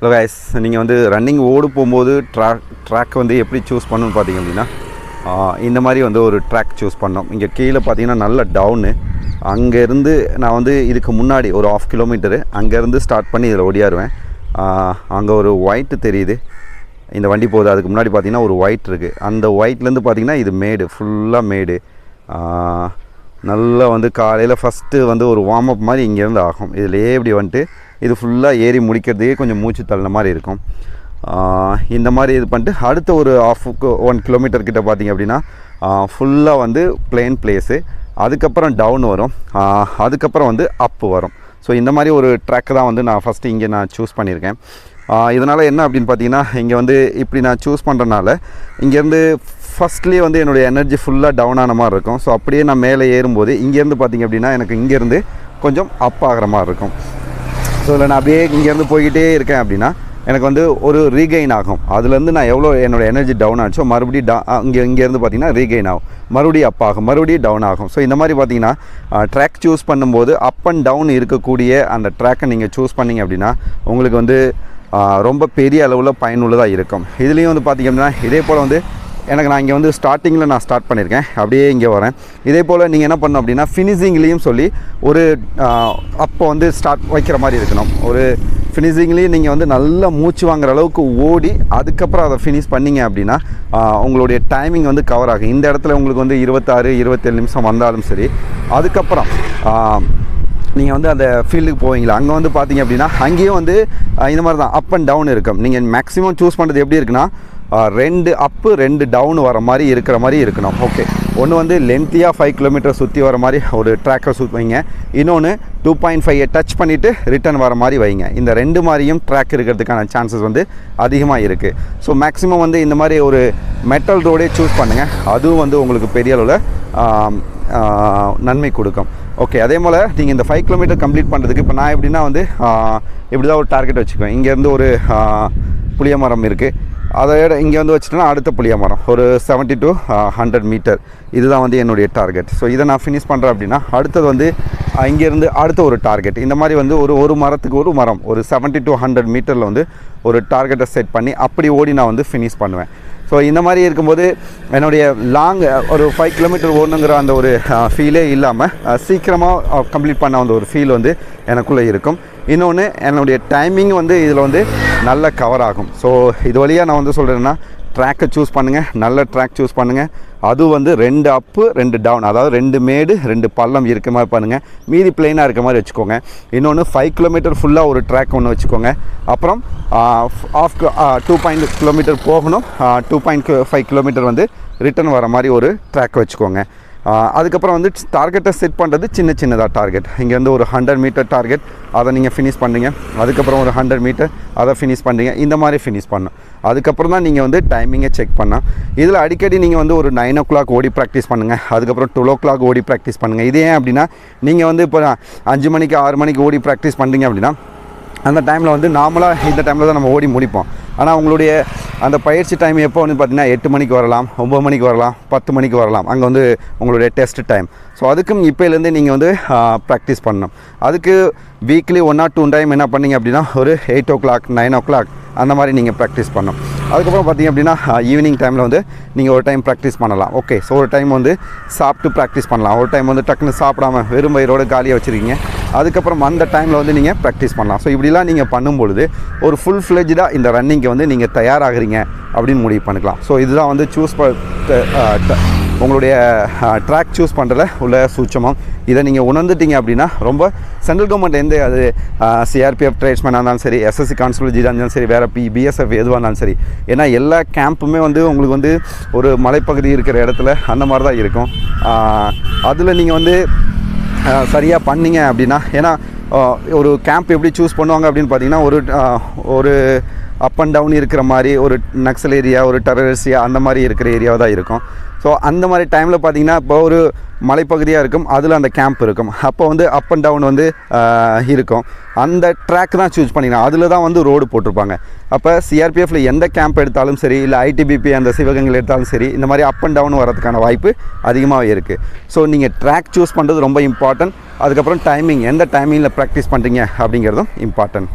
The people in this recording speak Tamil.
ஹலோ கைஸ் நீங்கள் வந்து ரன்னிங் ஓடு போகும்போது ட்ராக் ட்ராக் வந்து எப்படி சூஸ் பண்ணணும்னு பார்த்தீங்க அப்படின்னா இந்த மாதிரி வந்து ஒரு ட்ராக் சூஸ் பண்ணோம். இங்கே கீழே பார்த்தீங்கன்னா நல்ல டவுனு அங்கேருந்து நான் வந்து இதுக்கு முன்னாடி ஒரு ஆஃப் கிலோமீட்டரு அங்கேருந்து ஸ்டார்ட் பண்ணி இதில் ஓடியாருவேன். அங்கே ஒரு ஒயிட்டு தெரியுது. இந்த வண்டி போகுது. அதுக்கு முன்னாடி பார்த்தீங்கன்னா ஒரு ஒயிட் இருக்குது அந்த ஒயிட்லேருந்து பார்த்தீங்கன்னா இது மேடு. ஃபுல்லாக மேடு. நல்லா வந்து காலையில் ஃபஸ்ட்டு வந்து ஒரு வார்ம் அப் மாதிரி இங்கேருந்து ஆகும். இதில் இப்படி வந்துட்டு இது ஃபுல்லாக ஏறி முடிக்கிறதுக்கே கொஞ்சம் மூச்சு தள்ளின மாதிரி இருக்கும். இந்த மாதிரி இது பண்ணிட்டு அடுத்த ஒரு ஆஃப் ஒன் கிலோமீட்டர் கிட்ட பார்த்தீங்க அப்படின்னா ஃபுல்லாக வந்து பிளெயின் பிளேஸு அதுக்கப்புறம் டவுன் வரும். அதுக்கப்புறம் வந்து அப்பு வரும். ஸோ இந்த மாதிரி ஒரு ட்ராக் தான் வந்து நான் ஃபஸ்ட்டு இங்கே நான் சூஸ் பண்ணியிருக்கேன். இதனால் என்ன அப்படின்னு பார்த்தீங்கன்னா இங்கே வந்து இப்படி நான் சூஸ் பண்ணுறனால இங்கேருந்து ஃபஸ்ட்லேயே வந்து என்னுடைய எனர்ஜி ஃபுல்லாக டவுன் ஆன மாதிரி இருக்கும். ஸோ அப்படியே நான் மேலே ஏறும்போது இங்கேருந்து பார்த்தீங்க அப்படின்னா எனக்கு இங்கேருந்து கொஞ்சம் அப் ஆகிற மாதிரி இருக்கும். ஸோ இதில் நான் அப்படியே இங்கேருந்து போய்கிட்டே இருக்கேன் அப்படின்னா எனக்கு வந்து ஒரு ரீகெயின் ஆகும். அதுலேருந்து நான் எவ்வளோ என்னோடய எனர்ஜி டவுன் ஆச்சோ மறுபடியும் டா இங்கே இங்கேருந்து பார்த்தீங்கன்னா ரீகெயின் ஆகும். மறுபடியும் அப் ஆகும். மறுபடியும் டவுன் ஆகும். ஸோ இந்த மாதிரி பார்த்தீங்கன்னா ட்ராக் சூஸ் பண்ணும்போது அப் அண்ட் டவுன் இருக்கக்கூடிய அந்த ட்ராக்கை நீங்கள் சூஸ் பண்ணிங்க அப்படின்னா உங்களுக்கு வந்து ரொம்ப பெரிய அளவில் பயனுள்ளதாக இருக்கும். இதுலேயும் வந்து பார்த்திங்க அப்படின்னா இதே போல் வந்து எனக்கு நான் இங்கே வந்து ஸ்டார்டிங்கில் நான் ஸ்டார்ட் பண்ணியிருக்கேன் அப்படியே இங்கே வரேன். இதே போல் நீங்கள் என்ன பண்ணணும் அப்படின்னா ஃபினிஷிங்லேயும் சொல்லி ஒரு அப்போ வந்து ஸ்டார்ட் வைக்கிற மாதிரி இருக்கணும். ஒரு ஃபினிஷிங்லேயும் நீங்கள் வந்து நல்லா மூச்சு வாங்குற அளவுக்கு ஓடி அதுக்கப்புறம் அதை ஃபினிஷ் பண்ணீங்க அப்படின்னா உங்களுடைய டைமிங் வந்து கவர் ஆகும். இந்த இடத்துல உங்களுக்கு வந்து இருபத்தாறு இருபத்தேழு நிமிஷம் வந்தாலும் சரி அதுக்கப்புறம் நீங்கள் வந்து அந்த ஃபீல்டுக்கு போவீங்களா? அங்கே வந்து பார்த்தீங்க அப்படின்னா அங்கேயும் வந்து இந்த மாதிரி தான் அப் அண்ட் டவுன் இருக்கும். நீங்கள் மேக்ஸிமம் சூஸ் பண்ணுறது எப்படி இருக்குன்னா ரெண்டு அப்பு ரெண்டு டவுன் வர மாதிரி இருக்கிற மாதிரி இருக்கணும். ஓகே ஒன்று வந்து லென்த்தியாக ஃபைவ் கிலோமீட்டர் சுற்றி வர மாதிரி ஒரு ட்ராக்கை சுற்றி வைங்க. இன்னொன்று டூ பாயிண்ட் ஃபைவ் டச் பண்ணிவிட்டு ரிட்டர்ன் வர மாதிரி வைங்க. இந்த ரெண்டு மாதிரியும் ட்ராக் இருக்கிறதுக்கான சான்சஸ் வந்து அதிகமாக இருக்குது ஸோ மேக்ஸிமம் வந்து இந்த மாதிரி ஒரு மெட்டல் ரோடே சூஸ் பண்ணுங்கள் அதுவும் வந்து உங்களுக்கு பெரிய அளவில் நன்மை கொடுக்கும். ஓகே அதே போல் நீங்கள் இந்த ஃபைவ் கிலோமீட்டர் கம்ப்ளீட் பண்ணுறதுக்கு இப்போ நான் எப்படின்னா வந்து இப்படி தான் ஒரு டார்கெட் வச்சுக்குவேன். இங்கேருந்து ஒரு புளிய மரம் இருக்குது அதை இங்கே வந்து வச்சுட்டோன்னா அடுத்த புளிய மரம். ஒரு 70 டு ஹண்ட்ரட் மீட்டர் இதுதான் வந்து என்னுடைய டார்கெட் ஸோ இதை நான் ஃபினிஷ் பண்ணுறேன் அப்படின்னா அடுத்தது வந்து இங்கேருந்து அடுத்த ஒரு டார்கெட் இந்த மாதிரி வந்து ஒரு ஒரு மரத்துக்கு ஒரு மரம் ஒரு 70 டு ஹண்ட்ரட் மீட்டரில் வந்து ஒரு டார்கெட்டை செட் பண்ணி அப்படி ஓடி நான் வந்து ஃபினிஷ் பண்ணுவேன். ஸோ இந்த மாதிரி இருக்கும்போது என்னுடைய லாங் ஒரு ஃபைவ் கிலோமீட்டர் ஓடணுங்கிற அந்த ஒரு ஃபீலே இல்லாமல் சீக்கிரமாக கம்ப்ளீட் பண்ண அந்த ஒரு ஃபீல் வந்து எனக்குள்ளே இருக்கும். இன்னொன்று என்னுடைய டைமிங் வந்து இதில் வந்து நல்ல கவர் ஆகும். ஸோ இது வழியாக நான் வந்து சொல்கிறேன்னா ட்ராக்கை சூஸ் பண்ணுங்கள் நல்ல ட்ராக் சூஸ் பண்ணுங்கள் அது வந்து ரெண்டு அப்பு ரெண்டு டவுன் அதாவது ரெண்டு மேடு ரெண்டு பள்ளம் இருக்க மாதிரி பண்ணுங்கள் மீதி பிளெயினாக இருக்க மாதிரி வச்சுக்கோங்க. இன்னொன்று ஃபைவ் கிலோமீட்டர் ஃபுல்லாக ஒரு ட்ராக் ஒன்று வச்சுக்கோங்க. அப்புறம் ஆஃப் டூ பாயிண்ட் கிலோமீட்டர் போகணும். டூ பாயிண்ட் ஃபைவ் கிலோமீட்டர் வந்து ரிட்டர்ன் வர மாதிரி ஒரு ட்ராக் வச்சுக்கோங்க. அதுக்கப்புறம் வந்து டார்கெட்டை செட் பண்ணுறது சின்ன சின்னதாக டார்கெட் இங்கேருந்து ஒரு ஹண்ட்ரட் மீட்டர் டார்கெட் அதை நீங்கள் ஃபினிஷ் பண்ணுறீங்க அதுக்கப்புறம் ஒரு ஹண்ட்ரட் மீட்டர் அதை ஃபினிஷ் பண்ணுறீங்க இந்த மாதிரி ஃபினிஷ் பண்ணும். அதுக்கப்புறம் தான் நீங்கள் வந்து டைமிங்கை செக் பண்ணலாம். இதில் அடிக்கடி நீங்கள் வந்து ஒரு நைன் ஓ கிளாக் ஓடி ப்ராக்டிஸ் பண்ணுங்கள் அதுக்கப்புறம் டுவெல் ஓ கிளாக் ஓடி ப்ராக்டிஸ் பண்ணுங்கள் இது ஏன் அப்படின்னா நீங்கள் வந்து இப்போ அஞ்சு மணிக்கு ஆறு மணிக்கு ஓடி ப்ராக்டிஸ் பண்ணுறீங்க அப்படின்னா அந்த டைமில் வந்து நார்மலாக இந்த டைமில் தான் நம்ம ஓடி முடிப்போம். ஆனால் உங்களுடைய அந்த பயிற்சி டைம் எப்போ வந்து பார்த்தீங்கன்னா எட்டு மணிக்கு வரலாம் ஒம்பது மணிக்கு வரலாம் பத்து மணிக்கு வரலாம். அங்கே வந்து உங்களுடைய டெஸ்ட் டைம் ஸோ அதுக்கும் இப்போலேருந்து நீங்கள் வந்து ப்ராக்டிஸ் பண்ணணும். அதுக்கு weekly one or two time என்ன பண்ணீங்க அப்படின்னா ஒரு eight o'clock nine o'clock அந்த மாதிரி நீங்கள் ப்ராக்டிஸ் பண்ணணும். அதுக்கப்புறம் பார்த்தீங்க அப்படின்னா ஈவினிங் டைமில் வந்து நீங்கள் ஒரு டைம் ப்ராக்டிஸ் பண்ணலாம். ஓகே ஸோ ஒரு டைம் வந்து சாப்பிட்டு ப்ராக்டிஸ் பண்ணலாம். ஒரு டைம் வந்து டக்குன்னு சாப்பிடாம வெறும் வயிறோடு காலியாக வச்சுருக்கீங்க. அதுக்கப்புறம் அந்த டைமில் வந்து நீங்கள் ப்ராக்டிஸ் பண்ணலாம். ஸோ இப்படிலாம் நீங்கள் பண்ணும்பொழுது ஒரு ஃபுல் ஃப்ளெஜ்டாக இந்த ரன்னிங்க்கு வந்து நீங்கள் தயாராகிறீங்க அப்படின்னு முடிவு பண்ணிக்கலாம். ஸோ இதுதான் வந்து சூஸ் உங்களுடைய ட்ராக் சூஸ் பண்ணுறதுல உள்ள சூட்சமம். இதை நீங்கள் உணர்ந்துட்டீங்க அப்படின்னா ரொம்ப சென்ட்ரல் கவர்மெண்ட் எந்த அது சிஆர்பிஎஃப் ட்ரேட்ஸ்மேனாக இருந்தாலும் சரி எஸ்எஸ்சி கான்ஸ்டபிள் இருந்தாலும் சரி வேறு பி பிஎஸ்எஃப் எதுவாக இருந்தாலும் சரி. ஏன்னா எல்லா கேம்ப்புமே வந்து உங்களுக்கு வந்து ஒரு மலைப்பகுதி இருக்கிற இடத்துல அந்த மாதிரி தான் இருக்கும் அதில் நீங்கள் வந்து சரியாக பண்ணீங்க அப்படின்னா ஏன்னா ஒரு கேம்ப் எப்படி சூஸ் பண்ணுவாங்க அப்படின்னு பார்த்தீங்கன்னா ஒரு ஒரு அப் அண்ட் டவுன் இருக்கிற மாதிரி ஒரு நக்சல் ஏரியா ஒரு டெரரிஸ்டியா அந்த மாதிரி இருக்கிற ஏரியாவாக தான் இருக்கும். ஸோ அந்த மாதிரி டைமில் பார்த்தீங்கன்னா இப்போ ஒரு மலைப்பகுதியாக இருக்கும் அதில் அந்த கேம்ப் இருக்கும். அப்போ வந்து அப் அண்ட் டவுன் வந்து இருக்கும். அந்த ட்ராக் தான் சூஸ் பண்ணிக்கலாம் அதில் தான் வந்து ரோடு போட்டிருப்பாங்க. அப்போ சிஆர்பிஎஃப்ல எந்த கேம்ப் எடுத்தாலும் சரி இல்லை ஐடிபிபி அந்த சிவகங்கையில் எடுத்தாலும் சரி இந்த மாதிரி அப் அண்ட் டவுன் வரதுக்கான வாய்ப்பு அதிகமாக இருக்குது ஸோ நீங்கள் ட்ராக் சூஸ் பண்ணுறது ரொம்ப இம்பார்ட்டன்ட் அதுக்கப்புறம் டைமிங் எந்த டைமிங்கில் ப்ராக்டிஸ் பண்ணுறீங்க அப்படிங்கிறதும் இம்பார்ட்டன்ட்